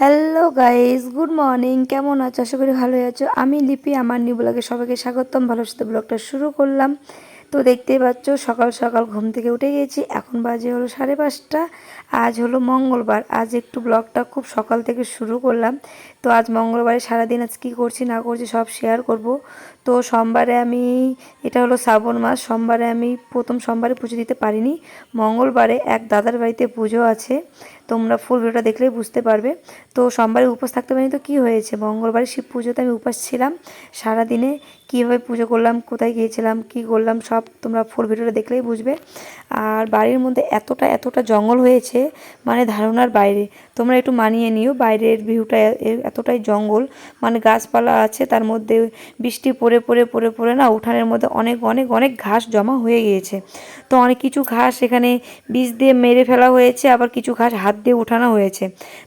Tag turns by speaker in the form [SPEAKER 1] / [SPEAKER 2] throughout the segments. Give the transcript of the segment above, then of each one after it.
[SPEAKER 1] Hello guys good morning কেমন আছো? আশা করি ভালোই আছো। আমি লিপি, আমার নিউ ব্লগে সবাইকে স্বাগতম। ভালো সাথে ব্লগটা শুরু করলাম। তো দেখতেই পাচ্ছ, সকাল সকাল ঘুম থেকে উঠে গেছি। এখন বাজে হলো সাড়ে পাঁচটা। আজ হলো মঙ্গলবার। আজ একটু ব্লগটা খুব সকাল থেকে শুরু করলাম। তো আজ মঙ্গলবারে সারাদিন আজ কী করছি, না করছি সব শেয়ার করব। তো সোমবারে আমি, এটা হলো শ্রাবণ মাস। সোমবারে আমি প্রথম সোমবারে পুজো দিতে পারিনি। মঙ্গলবারে এক দাদার বাড়িতে পুজো আছে। তোমরা ফুল ভিডিওটা দেখলেই বুঝতে পারবে। তো সোমবারে উপোস থাকতে পারি তো কী হয়েছে? মঙ্গলবারে শিব পুজোতে আমি উপাস ছিলাম। সারাদিনে কীভাবে পুজো করলাম, কোথায় গিয়েছিলাম, কি করলাম, সব তোমরা ফুল ভিডিওটা দেখলেই বুঝবে। আর বাড়ির মধ্যে এতটা এতটা জঙ্গল হয়েছে মানে ধারণার বাইরে। তোমরা একটু মানিয়ে নিও, বাইরের ভিউটা এতটাই জঙ্গল। মানে গাছপালা আছে, তার মধ্যে বৃষ্টি পড়ে পড়ে পড়ে পড়ে না, উঠানের মধ্যে অনেক অনেক অনেক ঘাস জমা হয়ে গিয়েছে। তো অনেক কিছু ঘাস এখানে বীজ দিয়ে মেরে ফেলা হয়েছে, আবার কিছু ঘাস হাত দিয়ে উঠানো হয়েছে।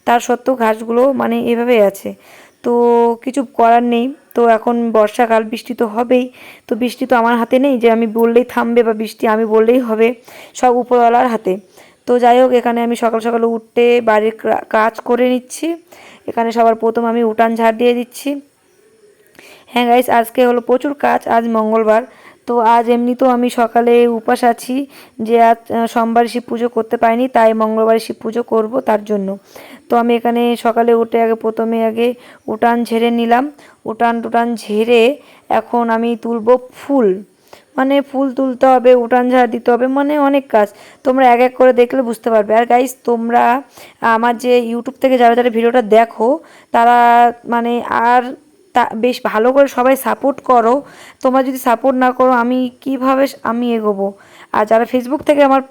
[SPEAKER 1] তার সত্ত্বেও ঘাসগুলো মানে এভাবে আছে। তো কিছু করার নেই। তো এখন বর্ষাকাল, বৃষ্টি তো হবেই। তো বৃষ্টি তো আমার হাতে নেই যে আমি বললেই থামবে বা বৃষ্টি আমি বললেই হবে। সব উপরওয়ালার হাতে। তো যাই হোক, এখানে আমি সকাল সকালে উঠতে বাড়ির কাজ করে নিচ্ছি। এখানে সবার প্রথম আমি উঠান ঝাড় দিয়ে দিচ্ছি। হ্যাঁ গাইস আজকে হলো প্রচুর কাজ। আজ মঙ্গলবার। তো আজ এমনিতেও আমি সকালে উপাস আছি যে আজ সোমবার শিব পুজো করতে পারিনি, তাই মঙ্গলবার শিব পুজো করব তার জন্য। তো আমি এখানে সকালে উঠে আগে প্রথমে আগে উটান ঝেড়ে নিলাম। উটান টুটান ঝেড়ে এখন আমি তুলবো ফুল। মানে ফুল তুলতে হবে, উঠান ঝাড় দিতে হবে মানে অনেক কাজ। তোমরা এক এক করে দেখলে বুঝতে পারবে। আর গাইস তোমরা আমার যে ইউটিউব থেকে যারা যারা ভিডিওটা দেখো, তারা মানে আর তা বেশ ভালো করে সবাই সাপোর্ট করো। তোমরা যদি সাপোর্ট না করো, আমি কীভাবে আমি এগোবো? আর যারা ফেসবুক থেকে আমার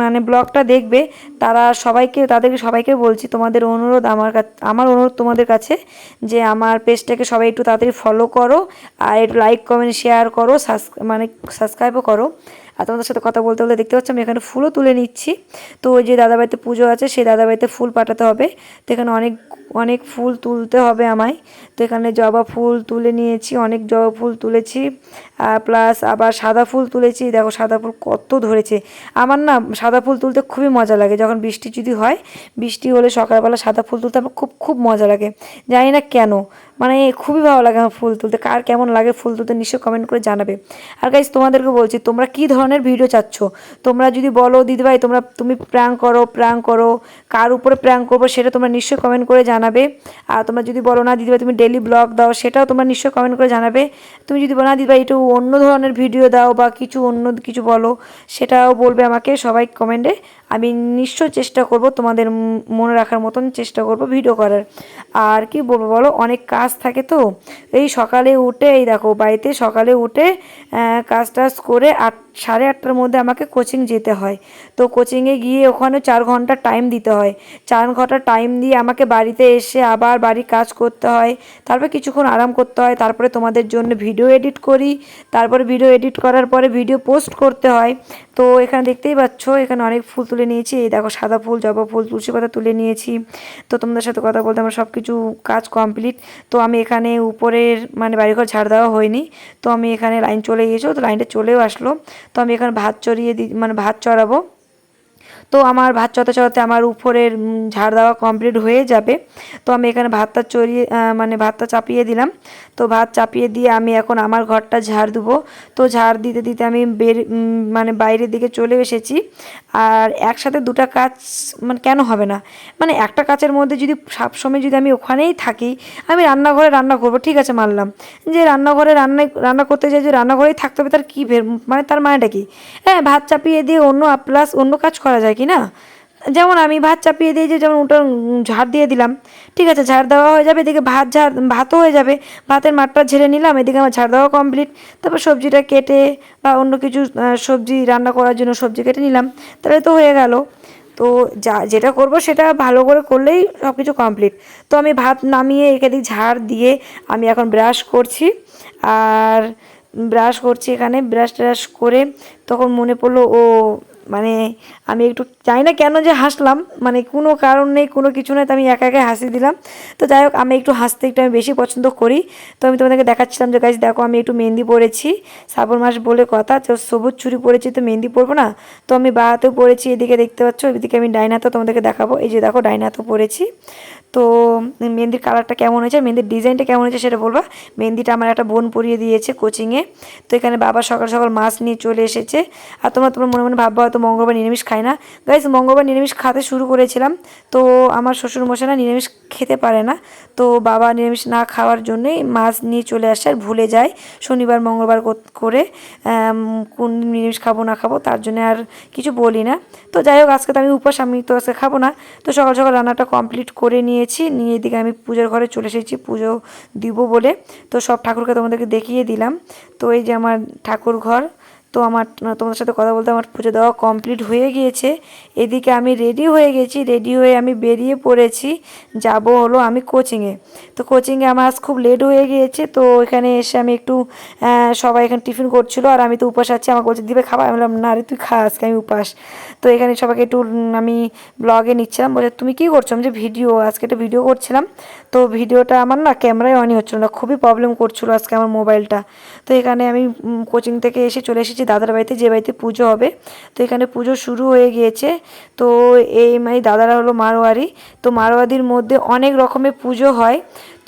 [SPEAKER 1] মানে ব্লগটা দেখবে, তারা সবাইকে, তাদেরকে সবাইকে বলছি, তোমাদের অনুরোধ আমার কাছে আমার অনুরোধ তোমাদের কাছে যে আমার পেজটাকে সবাই একটু তাড়াতাড়ি ফলো করো, আর একটু লাইক কমেন্ট শেয়ার করো সাবস মানে সাবস্ক্রাইবও করো। আর তোমাদের সাথে কথা বলতে বলতে দেখতে পাচ্ছ, আমি এখানে ফুলও তুলে নিচ্ছি। তো ওই যে দাদাবাড়িতে পুজো আছে, সেই দাদাবাড়িতে ফুল পাঠাতে হবে। তো এখানে অনেক অনেক ফুল তুলতে হবে আমায়। তো এখানে জবা ফুল তুলে নিয়েছি, অনেক জবা ফুল তুলেছি প্লাস আবার সাদা ফুল তুলেছি। দেখো সাদা ফুল কত ধরেছে। আমার না সাদা ফুল তুলতে খুবই মজা লাগে। যখন বৃষ্টি যদি হয়, বৃষ্টি হলে সকালবেলা সাদা ফুল তুলতে আমার খুব খুব মজা লাগে। জানি না কেন মানে খুবই ভালো লাগে আমার ফুল তুলতে। কার কেমন লাগে ফুল তুলতে নিশ্চয়ই কমেন্ট করে জানাবে। আর গাইজ তোমাদেরকে বলছি, তোমরা কী ধরনের ভিডিও চাচ্ছ? তোমরা যদি বলো, দিদিভাই, তোমরা, তুমি প্র্যাং করো প্র্যাং করো, কার উপরে প্র্যাং করব সেটা তোমরা নিশ্চয়ই কমেন্ট করে জানাবে। আর তোমরা যদি বলো না, দিদিভাই তুমি ডেলি ব্লগ দাও, সেটাও তোমরা নিশ্চয়ই কমেন্ট করে জানাবে। তুমি যদি বলো না, দিদিভাই একটু অন্য ধরনের ভিডিও দাও বা কিছু অন্য কিছু বলো, সেটাও বলবে আমাকে, সবাই কমেন্টে আমি নিশ্চয় চেষ্টা করব তোমাদের মনে রাখার মতন চেষ্টা করব ভিডিও করার। আর কি বলব বলো, অনেক কাজ থাকে তো। এই সকালে উঠে, এই দেখো, বাড়িতে সকালে উঠে কাজ টাজ করে আট, সাড়ে আটটার মধ্যে আমাকে কোচিং যেতে হয়। তো কোচিংয়ে গিয়ে ওখানে চার ঘণ্টা টাইম দিতে হয়। চার ঘণ্টা টাইম দিয়ে আমাকে বাড়িতে এসে আবার বাড়ির কাজ করতে হয়। তারপরে কিছুক্ষণ আরাম করতে হয়। তারপরে তোমাদের জন্য ভিডিও এডিট করি। তারপরে ভিডিও এডিট করার পরে ভিডিও পোস্ট করতে হয়। তো এখানে দেখতেই পাচ্ছ, এখানে অনেক ফুল তুলে নিয়েছি। এই দেখো সাদা ফুল, জবা ফুল, তুলসী পাতা তুলে নিয়েছি। তো তোমাদের সাথে কথা বলতে আমার সব কিছু কাজ কমপ্লিট তো আমি এখানে উপরের মানে বাড়িঘর ঝাড় দেওয়া হয়নি। তো আমি এখানে লাইন চলে গিয়েছিল, তো লাইনটা চলেও আসলো। তো আমি এখানে ভাত চড়িয়ে দি মানে ভাত চড়াবো। তো আমার ভাত চড়াতে চড়াতে আমার উপরের ঝাড় দেওয়া কমপ্লিট হয়ে যাবে। তো আমি এখানে ভাতটা চড়িয়ে মানে ভাতটা চাপিয়ে দিলাম। তো ভাত চাপিয়ে দিয়ে আমি এখন আমার ঘরটা ঝাড় দেবো। তো ঝাড় দিতে দিতে আমি বের মানে বাইরের দিকে চলে এসেছি। আর একসাথে দুটা কাজ মানে কেন হবে না? মানে একটা কাজের মধ্যে যদি সবসময় যদি আমি ওখানেই থাকি, আমি রান্নাঘরে রান্না করব, ঠিক আছে মানলাম। যে রান্নাঘরে রান্না রান্না করতে চাই, যে রান্নাঘরেই থাকতে হবে, তার কী মানে তার মানেটা কি? হ্যাঁ ভাত চাপিয়ে দিয়ে অন্য প্লাস অন্য কাজ করা যায় কি না যেমন আমি ভাত চাপিয়ে দিয়ে যে যেমন ওটা ঝাড় দিয়ে দিলাম, ঠিক আছে, ঝাড় দেওয়া হয়ে যাবে, এদিকে ভাত ঝাড়, ভাতও হয়ে যাবে, ভাতের মাঠটা ঝেড়ে নিলাম, এদিকে আমার ঝাড় দেওয়া কমপ্লিট তারপর সবজিটা কেটে বা অন্য কিছু সবজি রান্না করার জন্য সবজি কেটে নিলাম, তাহলে তো হয়ে গেল। তো যা, যেটা করব সেটা ভালো করে করলেই সব কিছু কমপ্লিট তো আমি ভাত নামিয়ে এখানে ঝাড় দিয়ে আমি এখন ব্রাশ করছি, আর ব্রাশ করছি এখানে ব্রাশ ট্রাশ করে তখন মনে পড়ল, ও মানে আমি একটু জানি না কেন যে হাসলাম মানে কোনো কারণ নেই, কোনো কিছু নেই, তো আমি একা একা হাসি দিলাম। তো যাই হোক, আমি একটু হাসতে একটু আমি বেশি পছন্দ করি। তো আমি তোমাদেরকে দেখাচ্ছিলাম যে গাছ দেখো আমি একটু মেহেন্দি পরেছি। শ্রাবণ মাস বলে কথা, তো সবুজ চুড়ি পরেছি, তো মেহেন্দি পরবো না? তো আমি বাহাতেও পরেছি, এদিকে দেখতে পাচ্ছ, এদিকে আমি ডাইনাতেও তোমাদেরকে দেখাবো। এই যে দেখো, ডাইনাতেও পরেছি। তো মেহেন্দির কালারটা কেমন হয়েছে, মেহেন্দির ডিজাইনটা কেমন হয়েছে সেটা বলবা? মেহেন্দিটা আমার একটা বোন পরিয়ে দিয়েছে কোচিংয়ে তো এখানে বাবা সকাল সকাল মাছ নিয়ে চলে এসেছে। আর তোমরা তোমার মনে মনে ভাববা হয়তো মঙ্গলবার নিরামিষ খায় না। গাইজ মঙ্গলবার নিরামিষ খেতে শুরু করেছিলাম। তো আমার শ্বশুর মশাই না নিরামিষ খেতে পারে না। তো বাবা নিরামিষ না খাওয়ার জন্যই মাছ নিয়ে চলে আসে আর ভুলে যায় শনিবার, মঙ্গলবার করে কোন নিরামিষ খাব, না খাব তার জন্য আর কিছু বলি না। তো যাই হোক, আজকে তো আমি উপাস, আমি তো আজকে খাব না। তো সকাল সকাল রান্নাটা কমপ্লিট করে নিয়েছি। নিয়ে এদিকে আমি পুজোর ঘরে চলে এসেছি, পুজো দিব বলে। তো সব ঠাকুরকে তোমাদেরকে দেখিয়ে দিলাম। তো এই যে আমার ঠাকুর ঘর তো আমার, তোমাদের সাথে কথা বলতে আমার পুজো দেওয়া কমপ্লিট হয়ে গিয়েছে। এদিকে আমি রেডি হয়ে গেছি রেডি হয়ে আমি বেরিয়ে পড়েছি। যাব হলো আমি কোচিংয়ে তো কোচিংয়ে আমার আজ খুব লেট হয়ে গিয়েছে, তো এখানে এসে আমি একটু সবাই এখানে টিফিন করছিল আর আমি তো উপাস আছি, আমাকে বলছে, দিবে খাবার? আমি বললাম, না রে, তুই খা, আজকে আমি উপাস। তো এখানে সবাইকে একটু আমি ব্লগে নিচ্ছিলাম বলে তুমি কি করছ? আমি যে ভিডিও আজকে একটা ভিডিও করছিলাম। তো ভিডিওটা আমার না ক্যামেরায় অনই হচ্ছিল না, খুবই প্রবলেম করছিল আজকে আমার মোবাইলটা তো এখানে আমি কোচিং থেকে এসে চলে এসেছি দাদার বাড়িতে, যে বাড়িতে পুজো হবে। তো এখানে পুজো শুরু হয়ে গিয়েছে। তো এই মানে দাদারা হলো মারোয়ারি। তো মারোয়ারির মধ্যে অনেক রকমের পুজো হয়।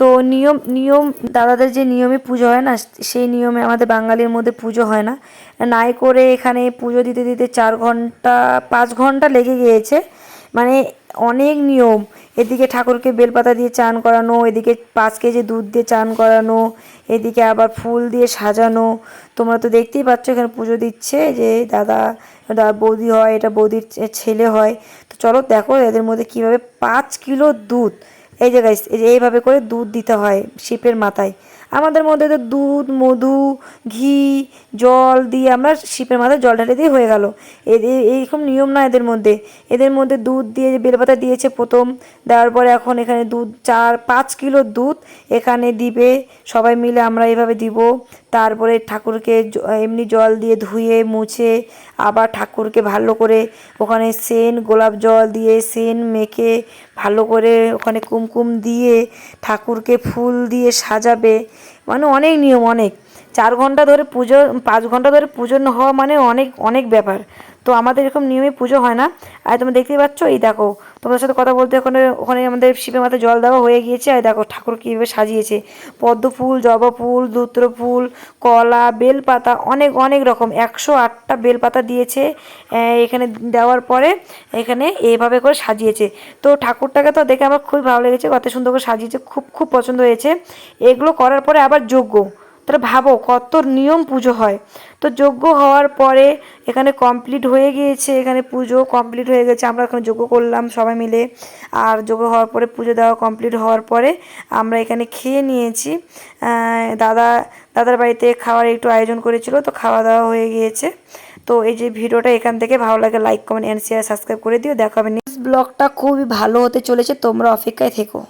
[SPEAKER 1] তো নিয়ম নিয়ম, দাদাদের যে নিয়মে পুজো হয় না, সেই নিয়মে আমাদের বাঙালির মধ্যে পুজো হয় না। নাই করে এখানে পুজো দিতে দিতে চার ঘণ্টা, পাঁচ ঘণ্টা লেগে গিয়েছে। মানে অনেক নিয়ম। এদিকে ঠাকুরকে বেলপাতা দিয়ে চান করানো, এদিকে পাঁচ কেজি দুধ দিয়ে চান করানো, এদিকে আবার ফুল দিয়ে সাজানো। তোমরা তো দেখতেই পাচ্ছ এখানে পুজো দিচ্ছে যে দাদা বৌদি হয়, এটা বৌদির ছেলে হয়। তো চলো দেখো এদের মধ্যে কীভাবে পাঁচ কিলো দুধ। এই যে গাইস এই এইভাবে করে দুধ দিতে হয় শিপের মাথায়। আমাদের মধ্যে তো দুধ, মধু, ঘি, জল দিয়ে আমরা শিপের মাথায় জল ঢালে দিয়ে হয়ে গেল। এদের এইরকম নিয়ম না এদের মধ্যে। এদের মধ্যে দুধ দিয়ে বেলপাতা দিয়েছে প্রথম, দেওয়ার পরে এখন এখানে দুধ, চার, পাঁচ কিলো দুধ এখানে দিবে। সবাই মিলে আমরা এভাবে দিব। তারপরে ঠাকুরকে এমনি জল দিয়ে ধুয়ে, মুছে, আবার ঠাকুরকে ভালো করে ওখানে সেন, গোলাপ জল দিয়ে সেন মেখে ভালো করে ওখানে কুমকুম দিয়ে ঠাকুরকে ফুল দিয়ে সাজাবে। মানে অনেক নিয়ম অনেক। চার ঘণ্টা ধরে পুজো, পাঁচ ঘণ্টা ধরে পুজো হওয়া মানে অনেক অনেক ব্যাপার। তো আমাদের এরকম নিয়মে পুজো হয় না। আর তোমরা দেখতেই পাচ্ছ, এই দেখো, তোমাদের সাথে কথা বলতে ওখানে ওখানে আমাদের শিবের মাথায় জল দেওয়া হয়ে গিয়েছে। আর দেখো, ঠাকুর কীভাবে সাজিয়েছে। পদ্ম ফুল, জবা ফুল, ধুত্র ফুল, কলা, বেলপাতা, অনেক অনেক রকম। একশো আটটা বেলপাতা দিয়েছে এখানে দেওয়ার পরে এখানে এইভাবে করে সাজিয়েছে। তো ঠাকুরটাকে তো দেখে আমার খুবই ভালো লেগেছে, কত সুন্দর করে সাজিয়েছে, খুব খুব পছন্দ হয়েছে। এগুলো করার পরে আবার যজ্ঞ তাহলে ভাবো কত নিয়ম পুজো হয়। তো যজ্ঞ হওয়ার পরে এখানে কমপ্লিট হয়ে গিয়েছে, এখানে পুজো কমপ্লিট হয়ে গেছে, আমরা এখানে যজ্ঞ করলাম সবাই মিলে। আর যজ্ঞ হওয়ার পরে পুজো দেওয়া কমপ্লিট হওয়ার পরে আমরা এখানে খেয়ে নিয়েছি। দাদা, দাদার বাড়িতে খাওয়ার একটু আয়োজন করেছিল, তো খাওয়া দাওয়া হয়ে গিয়েছে। তো এই যে ভিডিওটা এখান থেকে ভালো লাগে like comment and share subscribe করে দিও। দেখা হবে নেক্সট ব্লগটা খুবই ভালো হতে চলেছে, তোমরা অপেক্ষায় থেকো।